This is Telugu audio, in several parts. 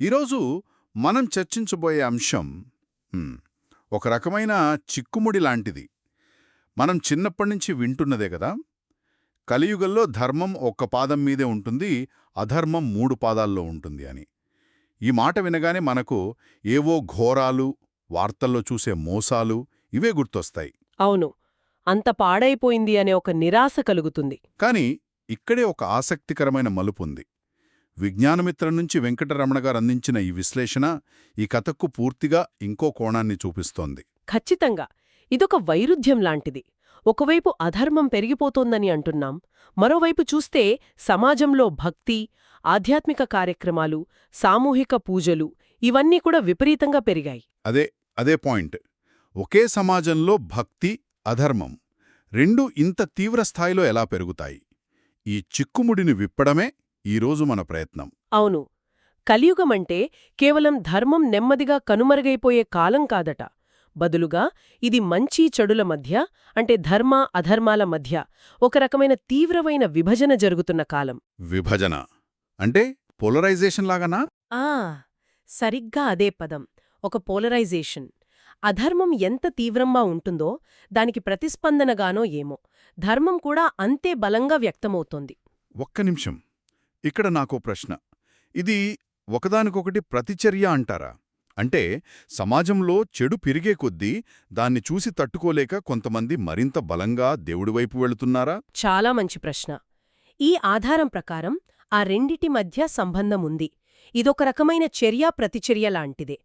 ఈరోజు మనం చర్చించబోయే అంశం ఒక రకమైన చిక్కుముడి లాంటిది. మనం చిన్నప్పటినుంచి వింటున్నదే కదా. కలియుగంలో ధర్మం ఒక్క పాదం మీదే ఉంటుంది అధర్మం మూడు పాదాల్లో ఉంటుంది అని. ఈ మాట వినగానే మనకు ఏవో ఘోరాలు వార్తల్లో చూసే మోసాలు ఇవే గుర్తొస్తాయి. అవును. అంత పాడైపోయింది అనే ఒక నిరాశ కలుగుతుంది. కానీ ఇక్కడే ఒక ఆసక్తికరమైన మలుపుంది విజ్ఞానమిత్రం నుంచి వెంకటరమణ గారు అందించిన ఈ విశ్లేషణ ఈ కథకు పూర్తిగా ఇంకో కోణాన్ని చూపిస్తోంది. ఖచ్చితంగా. ఇదొక వైరుధ్యం లాంటిది. ఒకవైపు అధర్మం పెరిగిపోతోందని అంటున్నాం. మరోవైపు చూస్తే సమాజంలో భక్తి ఆధ్యాత్మిక కార్యక్రమాలు సామూహిక పూజలు ఇవన్నీ కూడా విపరీతంగా పెరిగాయి. అదే అదే పాయింట్. ఒకే సమాజంలో భక్తి అధర్మం రెండు ఇంత తీవ్ర స్థాయిలో ఎలా పెరుగుతాయి? ఈ చిక్కుముడిని విప్పడమే ఈరోజు మన ప్రయత్నం. అవును. కలియుగమంటే కేవలం ధర్మం నెమ్మదిగా కనుమరుగైపోయే కాలం కాదట. బదులుగా ఇది మంచి చెడుల మధ్య అంటే ధర్మ అధర్మాల మధ్య ఒక రకమైన తీవ్రమైన విభజన జరుగుతున్న కాలం. విభజన? అంటే పోలరైజేషన్ లాగానా? ఆ! సరిగ్గా అదే పదం. ఒక పోలరైజేషన్. అధర్మం ఎంత తీవ్రంగా ఉంటుందో దానికి ప్రతిస్పందనగానో ఏమో. ధర్మం కూడా అంతే బలంగా వ్యక్తమవుతోంది. ఒక్క నిమిషం. ఇక్కడ నాకో ప్రశ్న. ఇది ఒకదానికొకటి ప్రతిచర్య అంటారా? అంటే సమాజంలో చెడు పెరిగే కొద్దీ దాన్ని చూసి తట్టుకోలేక కొంతమంది మరింత బలంగా దేవుడివైపు వెళుతున్నారా? చాలా మంచి ప్రశ్న. ఈ ఆధారం ప్రకారం ఆ రెండిటి మధ్య సంబంధం ఉంది. ఇదొక రకమైన చర్యా ప్రతిచర్య లాంటిదే.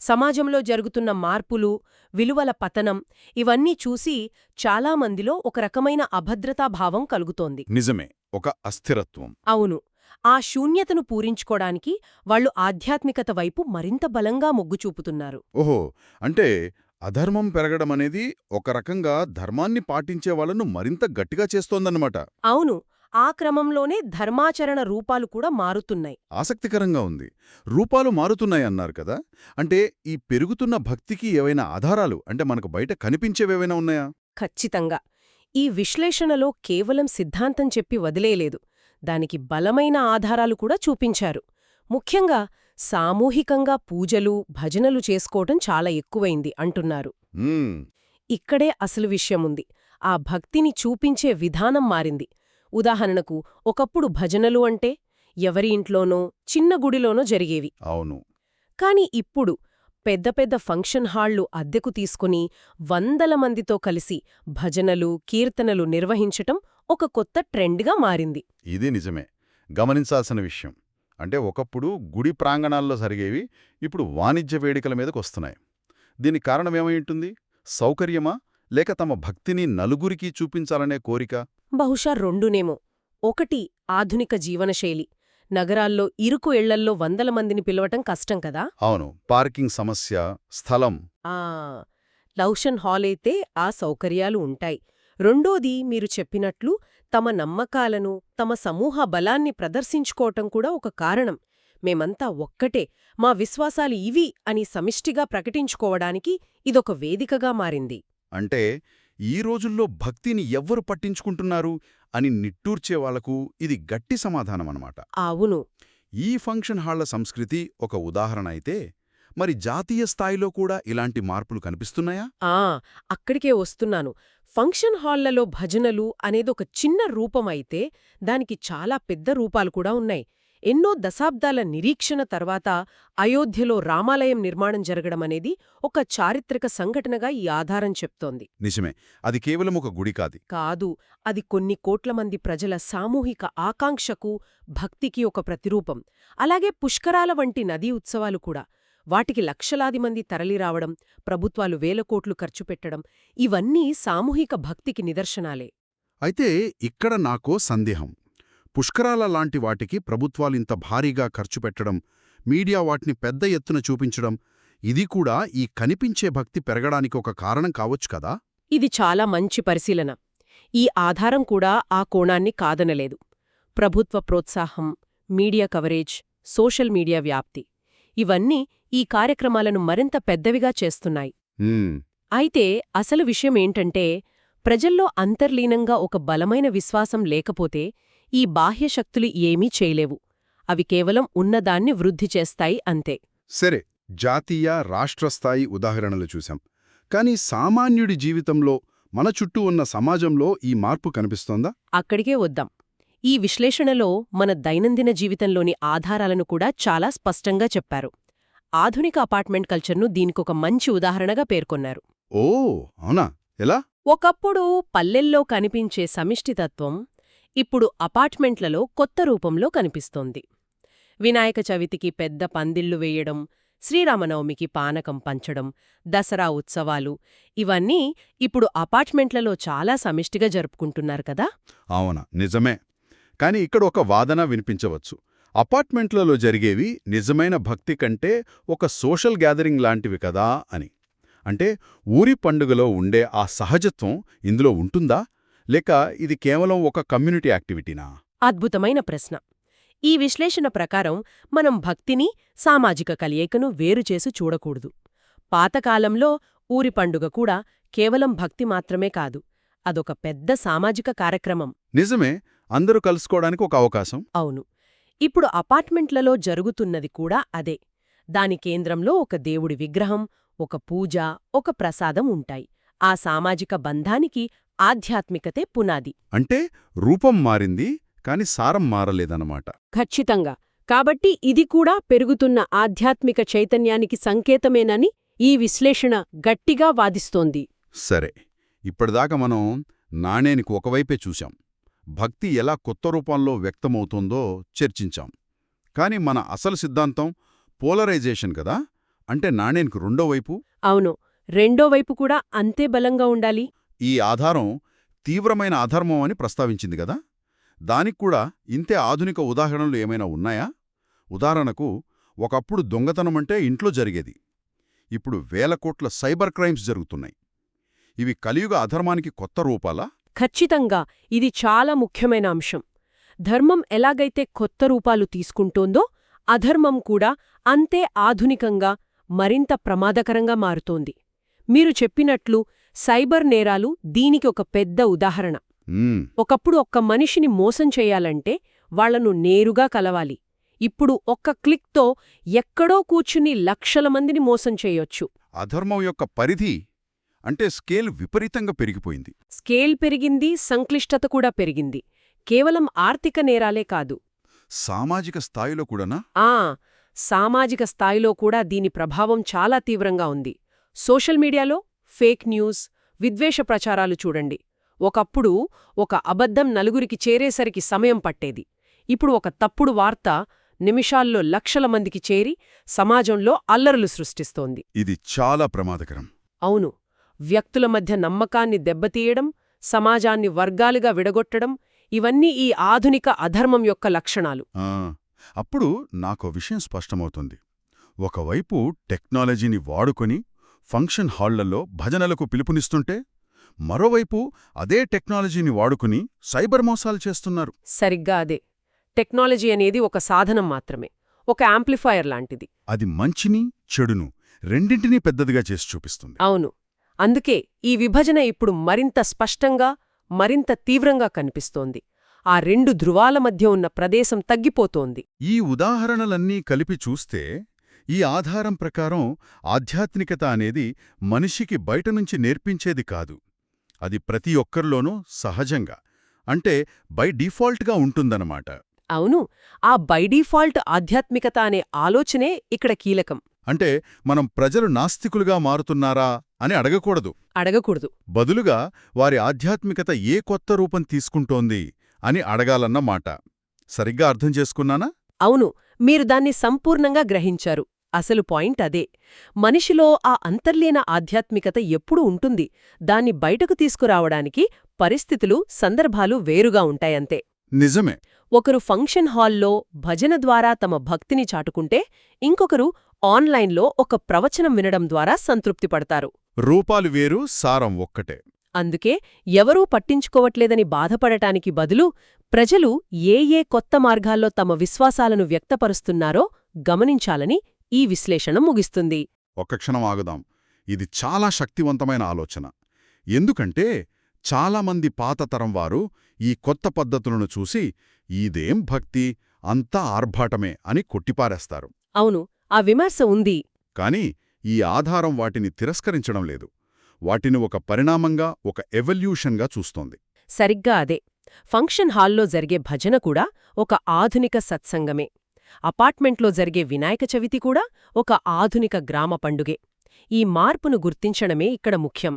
సమాజంలో జరుగుతున్న మార్పులు విలువల పతనం ఇవన్నీ చూసి చాలామందిలో ఒక రకమైన అభద్రతాభావం కలుగుతోంది. నిజమే. ఒక అస్థిరత్వం. అవును. ఆ శూన్యతను పూరించుకోడానికి వాళ్ళు ఆధ్యాత్మికత వైపు మరింత బలంగా మొగ్గు చూపుతున్నారు. ఓహో! అంటే అధర్మం పెరగడం అనేది ఒక రకంగా ధర్మాన్ని పాటించే వాళ్ళను మరింత గట్టిగా చేస్తోందన్నమాట. అవును ఆ క్రమంలోనే ధర్మాచరణ రూపాలు కూడా మారుతున్నాయి. ఆసక్తికరంగా ఉంది. రూపాలు మారుతున్నాయన్నారు కదా! అంటే ఈ పెరుగుతున్న భక్తికి ఏవైనా ఆధారాలు? అంటే మనకు బయట కనిపించేవేవైనా ఉన్నాయా? ఖచ్చితంగా. ఈ విశ్లేషణలో కేవలం సిద్ధాంతం చెప్పి వదిలేయలేదు. దానికి బలమైన ఆధారాలు కూడా చూపించారు. ముఖ్యంగా సామూహికంగా పూజలు భజనలు చేసుకోవటం చాలా ఎక్కువైంది అంటున్నారు. ఇక్కడే అసలు విషయముంది. ఆ భక్తిని చూపించే విధానం మారింది. ఉదాహరణకు ఒకప్పుడు భజనలు అంటే ఎవరి ఇంట్లోనో చిన్న గుడిలోనో జరిగేవి. అవును. కాని ఇప్పుడు పెద్ద పెద్ద ఫంక్షన్ హాళ్ళు అద్దెకు తీసుకుని వందల మందితో కలిసి భజనలు కీర్తనలు నిర్వహించటం ఒక కొత్త ట్రెండ్గా మారింది. ఇది నిజమే. గమనించాల్సిన విషయం. అంటే ఒకప్పుడు గుడి ప్రాంగణాల్లో జరిగేవి ఇప్పుడు వాణిజ్య వేడుకల మీదకు వస్తున్నాయి. దీనికి కారణమేమై ఉంటుంది సౌకర్యమా? లేక తమ భక్తిని నలుగురికి చూపించాలనే కోరిక? బహుశా రెండునేమో. ఒకటి ఆధునిక జీవనశైలి. నగరాల్లో ఇరుకు ఇళ్ళల్లో వందల మందిని పిలవటం కష్టం కదా? అవును. పార్కింగ్ సమస్య స్థలం. ఆ! లౌషన్ హాల్ అయితే ఆ సౌకర్యాలు ఉంటాయి. రెండోది మీరు చెప్పినట్లు తమ నమ్మకాలను తమ సమూహ బలాన్ని ప్రదర్శించుకోవటం కూడా ఒక కారణం. మేమంతా ఒక్కటే మా విశ్వాసాలు ఇవి అని సమిష్టిగా ప్రకటించుకోవడానికి ఇదొక వేదికగా మారింది. అంటే ఈ రోజుల్లో భక్తిని ఎవ్వరు పట్టించుకుంటున్నారు అని నిట్టూర్చే వాళ్ళకు ఇది గట్టి సమాధానమన్నమాట. అవును. ఈ ఫంక్షన్ హాళ్ళ సంస్కృతి ఒక ఉదాహరణ అయితే మరి జాతీయ స్థాయిలో కూడా ఇలాంటి మార్పులు కనిపిస్తున్నాయా? ఆ అక్కడికే వస్తున్నాను. ఫంక్షన్ హాళ్ళలో భజనలు అనేదొక చిన్న రూపమైతే దానికి చాలా పెద్ద రూపాలు కూడా ఉన్నాయి. ఎన్నో దశాబ్దాల నిరీక్షణ తర్వాత అయోధ్యలో రామాలయం నిర్మాణం జరగడమనేది ఒక చారిత్రక సంఘటనగా ఈ ఆధారం చెప్తోంది. నిజమే. అది కేవలం ఒక గుడి కాది. కాదు అది కొన్ని కోట్ల మంది ప్రజల సామూహిక ఆకాంక్షకు భక్తికి ఒక ప్రతిరూపం. అలాగే పుష్కరాల వంటి నదీ ఉత్సవాలు కూడా. వాటికి లక్షలాది మంది తరలిరావడం ప్రభుత్వాలు వేల కోట్లు ఖర్చు పెట్టడం ఇవన్నీ సామూహిక భక్తికి నిదర్శనాలే. అయితే ఇక్కడ నాకో సందేహం. పుష్కరాల లాంటి వాటికి ప్రభుత్వాలింత భారీగా ఖర్చు పెట్టడం మీడియా వాటిని పెద్ద ఎత్తున చూపించడం ఇది కూడా ఈ కనిపించే భక్తి పెరగడానికి ఒక కారణం కావచ్చు కదా? ఇది చాలా మంచి పరిశీలన. ఈ ఆధారం కూడా ఆ కోణాన్ని కాదనలేదు. ప్రభుత్వ ప్రోత్సాహం మీడియా కవరేజ్ సోషల్ మీడియా వ్యాప్తి ఇవన్నీ ఈ కార్యక్రమాలను మరింత పెద్దవిగా చేస్తున్నాయి. అయితే అసలు విషయమేంటంటే ప్రజల్లో అంతర్లీనంగా ఒక బలమైన విశ్వాసం లేకపోతే ఈ బాహ్యశక్తులు ఏమీ చేయలేవు. అవి కేవలం ఉన్నదాన్ని వృద్ధి చేస్తాయి అంతే. సరే జాతీయ రాష్ట్ర స్థాయి ఉదాహరణలు చూశాం. కానీ సామాన్యుడి జీవితంలో మన చుట్టూ ఉన్న సమాజంలో ఈ మార్పు కనిపిస్తోందా? అక్కడికే వద్దాం. ఈ విశ్లేషణలో మన దైనందిన జీవితంలోని ఆధారాలను కూడా చాలా స్పష్టంగా చెప్పారు. ఆధునిక అపార్ట్మెంట్ కల్చర్ను దీనికొక మంచి ఉదాహరణగా పేర్కొన్నారు. ఓ అవునా? ఎలా? ఒకప్పుడు పల్లెల్లో కనిపించే సమిష్టితత్వం ఇప్పుడు అపార్ట్మెంట్లలో కొత్త రూపంలో కనిపిస్తోంది. వినాయక చవితికి పెద్ద పందిళ్ళు వేయడం శ్రీరామనవమికి పానకం పంచడం దసరా ఉత్సవాలు ఇవన్నీ ఇప్పుడు అపార్ట్మెంట్లలో చాలా సమిష్టిగా జరుపుకుంటున్నారు కదా? అవునా? నిజమే. కాని ఇక్కడ ఒక వాదన వినిపించవచ్చు. అపార్ట్మెంట్లలో జరిగేవి నిజమైన భక్తి కంటే ఒక సోషల్ గ్యాదరింగ్ లాంటివి కదా అని. అంటే ఊరి పండుగలో ఉండే ఆ సహజత్వం ఇందులో ఉంటుందా? లేక ఇది కేవలం ఒక కమ్యూనిటీ యాక్టివిటీనా? అద్భుతమైన ప్రశ్న. ఈ విశ్లేషణ ప్రకారం మనం భక్తిని సామాజిక కలయికను వేరుచేసి చూడకూడదు. పాతకాలంలో ఊరి పండుగ కూడా కేవలం భక్తి మాత్రమే కాదు అదొక పెద్ద సామాజిక కార్యక్రమం. నిజమే అందరూ కలుసుకోవడానికి ఒక అవకాశం. అవును. ఇప్పుడు అపార్ట్మెంట్లలో జరుగుతున్నది కూడా అదే. దాని కేంద్రంలో ఒక దేవుడి విగ్రహం ఒక పూజ ఒక ప్రసాదం ఉంటాయి. ఆ సామాజిక బంధానికి ఆధ్యాత్మికతే పునాది. అంటే రూపం మారింది కాని సారం మారలేదన్నమాట. ఖచ్చితంగా. కాబట్టి ఇది కూడా పెరుగుతున్న ఆధ్యాత్మిక చైతన్యానికి సంకేతమేనని ఈ విశ్లేషణ గట్టిగా వాదిస్తోంది. సరే. ఇప్పటిదాకా మనం నాణేనికి ఒకవైపే చూశాం. భక్తి ఎలా కొత్త రూపంలో వ్యక్తమవుతోందో చర్చించాం. కాని మన అసలు సిద్ధాంతం పోలరైజేషన్ కదా? అంటే నాణేనికి రెండో వైపు? అవును. రెండో వైపు కూడా అంతే బలంగా ఉండాలి. ఈ ఆధారం తీవ్రమైన అధర్మం అని ప్రస్తావించింది కదా? దానికి కూడా ఇంతే ఆధునిక ఉదాహరణలు ఏమైనా ఉన్నాయా? ఉదాహరణకు ఒకప్పుడు దొంగతనమంటే ఇంట్లో జరిగేది. ఇప్పుడు వేల కోట్ల సైబర్ క్రైమ్స్ జరుగుతున్నాయి. ఇవి కలియుగ అధర్మానికి కొత్త రూపాలా? ఖచ్చితంగా ఇది చాలా ముఖ్యమైన అంశం. ధర్మం ఎలాగైతే కొత్త రూపాలు తీసుకుంటోందో అధర్మం కూడా అంతే ఆధునికంగా మరింత ప్రమాదకరంగా మారుతోంది. మీరు చెప్పినట్లు సైబర్ నేరాలు దీనికి ఒక పెద్ద ఉదాహరణ. ఒకప్పుడు ఒక్క మనిషిని మోసం చేయాలంటే వాళ్ళను నేరుగా కలవాలి. ఇప్పుడు ఒక్క క్లిక్తో ఎక్కడో కూర్చుని లక్షల మందిని మోసం చేయొచ్చు. అధర్మం యొక్క పరిధి అంటే స్కేల్ విపరీతంగా పెరిగిపోయింది. స్కేల్ పెరిగింది సంక్లిష్టత కూడా పెరిగింది. కేవలం ఆర్థిక నేరాలే కాదు. సామాజిక స్థాయిలో కూడానా? ఆ సామాజిక స్థాయిలో కూడా దీని ప్రభావం చాలా తీవ్రంగా ఉంది. సోషల్ మీడియాలో ఫేక్ న్యూస్ విద్వేష ప్రచారాలు చూడండి. ఒకప్పుడు ఒక అబద్ధం నలుగురికి చేరేసరికి సమయం పట్టేది. ఇప్పుడు ఒక తప్పుడు వార్త నిమిషాల్లో లక్షల మందికి చేరి సమాజంలో అల్లర్లు సృష్టిస్తోంది. ఇది చాలా ప్రమాదకరం. అవును. వ్యక్తుల మధ్య నమ్మకాన్ని దెబ్బతీయడం సమాజాన్ని వర్గాలుగా విడగొట్టడం ఇవన్నీ ఈ ఆధునిక అధర్మం యొక్క లక్షణాలు. అప్పుడు నాకో విషయం స్పష్టమవుతుంది. ఒకవైపు టెక్నాలజీని వాడుకొని ఫంక్షన్ హాళ్ళలో భజనలకు పిలుపునిస్తుంటే మరోవైపు అదే టెక్నాలజీని వాడుకుని సైబర్ మోసాలు చేస్తున్నారు. సరిగ్గా అదే. టెక్నాలజీ అనేది ఒక సాధనం మాత్రమే ఒక యాంప్లిఫైయర్ లాంటిది. అది మంచిని చెడును రెండింటినీ పెద్దదిగా చేసి చూపిస్తుంది. అవును. అందుకే ఈ విభజన ఇప్పుడు మరింత స్పష్టంగా మరింత తీవ్రంగా కనిపిస్తోంది. ఆ రెండు ధృవాల మధ్య ఉన్న ప్రదేశం తగ్గిపోతోంది. ఈ ఉదాహరణలన్నీ కలిపి చూస్తే ఈ ఆధారం ప్రకారం ఆధ్యాత్మికత అనేది మనిషికి బయటనుంచి నేర్పించేది కాదు. అది ప్రతి ఒక్కరిలోనూ సహజంగా అంటే బై డిఫాల్ట్గా ఉంటుందన్నమాట. అవును ఆ బై డిఫాల్ట్ ఆధ్యాత్మికత అనే ఆలోచనే ఇక్కడ కీలకం. అంటే మనం ప్రజలు నాస్తికులుగా మారుతున్నారా అని అడగకూడదు. అడగకూడదు. బదులుగా వారి ఆధ్యాత్మికత ఏ కొత్త రూపం తీసుకుంటోంది అని అడగాలన్న మాట. సరిగ్గా అర్థం చేసుకున్నానా? అవును మీరు దాన్ని సంపూర్ణంగా గ్రహించారు. అసలు పాయింట్ అదే. మనిషిలో ఆ అంతర్లీన ఆధ్యాత్మికత ఎప్పుడూ ఉంటుంది. దాన్ని బయటకు తీసుకురావడానికి పరిస్థితులు సందర్భాలు వేరుగా ఉంటాయంతే. నిజమే. ఒకరు ఫంక్షన్ హాల్లో భజన ద్వారా తమ భక్తిని చాటుకుంటే ఇంకొకరు ఆన్లైన్లో ఒక ప్రవచనం వినడం ద్వారా సంతృప్తి పడతారు. రూపాలు వేరు సారం ఒక్కటే. అందుకే ఎవరూ పట్టించుకోవట్లేదని బాధపడటానికి బదులు ప్రజలు ఏ ఏ కొత్త మార్గాల్లో తమ విశ్వాసాలను వ్యక్తపరుస్తున్నారో గమనించాలని ఈ విశ్లేషణ ముగిస్తుంది. ఒక్క క్షణం ఆగుదాం. ఇది చాలా శక్తివంతమైన ఆలోచన. ఎందుకంటే చాలామంది పాత తరం వారు ఈ కొత్త పద్ధతులను చూసి ఇదేం భక్తి? అంతా ఆర్భాటమే అని కొట్టిపారేస్తారు. అవును ఆ విమర్శ ఉంది. కాని ఈ ఆధారం వాటిని తిరస్కరించడం లేదు. వాటిని ఒక పరిణామంగా ఒక ఎవల్యూషన్గా చూస్తోంది. సరిగ్గా అదే. ఫంక్షన్ హాల్లో జరిగే భజన కూడా ఒక ఆధునిక సత్సంగమే. అపార్ట్మెంట్లో జరిగే వినాయక చవితి కూడా ఒక ఆధునిక గ్రామ పండుగే. ఈ మార్పును గుర్తించడమే ఇక్కడ ముఖ్యం.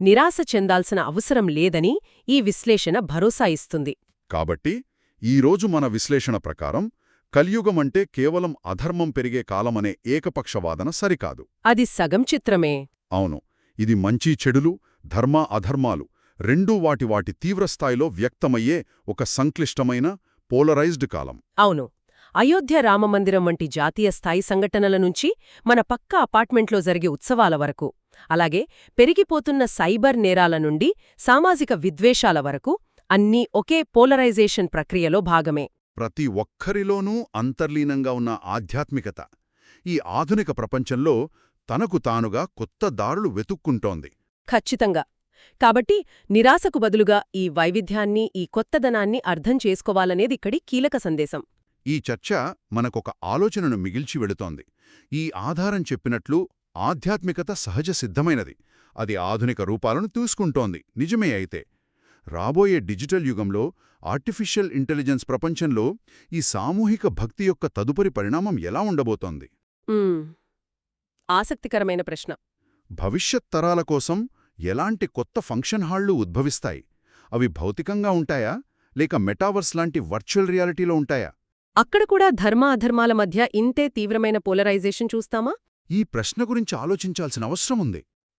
నిరాశ చెందాల్సిన అవసరం లేదని ఈ విశ్లేషణ భరోసా ఇస్తుంది. కాబట్టి ఈరోజు మన విశ్లేషణ ప్రకారం కలియుగమంటే కేవలం అధర్మం పెరిగే కాలమనే ఏకపక్షవాదన సరికాదు. అది సగం చిత్రమే. అవును ఇది మంచి చెడులు ధర్మ అధర్మాలు రెండూ వాటి వాటి తీవ్రస్థాయిలో వ్యక్తమయ్యే ఒక సంక్లిష్టమైన పోలరైజ్డ్ కాలం. అవును అయోధ్య రామమందిరం వంటి జాతీయ స్థాయి సంఘటనల నుంచి మన పక్క అపార్ట్మెంట్లో జరిగే ఉత్సవాల వరకు అలాగే పెరిగిపోతున్న సైబర్ నేరాల నుండి సామాజిక విద్వేషాల వరకు అన్నీ ఒకే పోలరైజేషన్ ప్రక్రియలో భాగమే. ప్రతి ఒక్కరిలోనూ అంతర్లీనంగా ఉన్న ఆధ్యాత్మికత ఈ ఆధునిక ప్రపంచంలో తనకు తానుగా కొత్త దారులు వెతుక్కుంటోంది. ఖచ్చితంగా. కాబట్టి నిరాశకు బదులుగా ఈ వైవిధ్యాన్ని ఈ కొత్తదనాన్ని అర్థం చేసుకోవాలనేది ఇక్కడి కీలక సందేశం. ఈ చర్చ మనకొక ఆలోచనను మిగిల్చి వెళుతోంది. ఈ ఆధారం చెప్పినట్లు ఆధ్యాత్మికత సహజ సిద్ధమైనది. అది ఆధునిక రూపాలను తీసుకుంటోంది. నిజమే అయితే రాబోయే డిజిటల్ యుగంలో ఆర్టిఫిషియల్ ఇంటెలిజెన్స్ ప్రపంచంలో ఈ సామూహిక భక్తి యొక్క తదుపరి పరిణామం ఎలా ఉండబోతోంది? ఆసక్తికరమైన ప్రశ్న. భవిష్యత్ తరాల కోసం ఎలాంటి కొత్త ఫంక్షన్ హాళ్ళు ఉద్భవిస్తాయి? అవి భౌతికంగా ఉంటాయా? లేక మెటావర్స్ లాంటి వర్చువల్ రియాలిటీలో ఉంటాయా? అక్కడ కూడా ధర్మ అధర్మాల మధ్య ఇంతే తీవ్రమైన పోలరైజేషన్ చూస్తామా? ఈ ప్రశ్న గురించి ఆలోచించాల్సిన అవసరం ఉంది.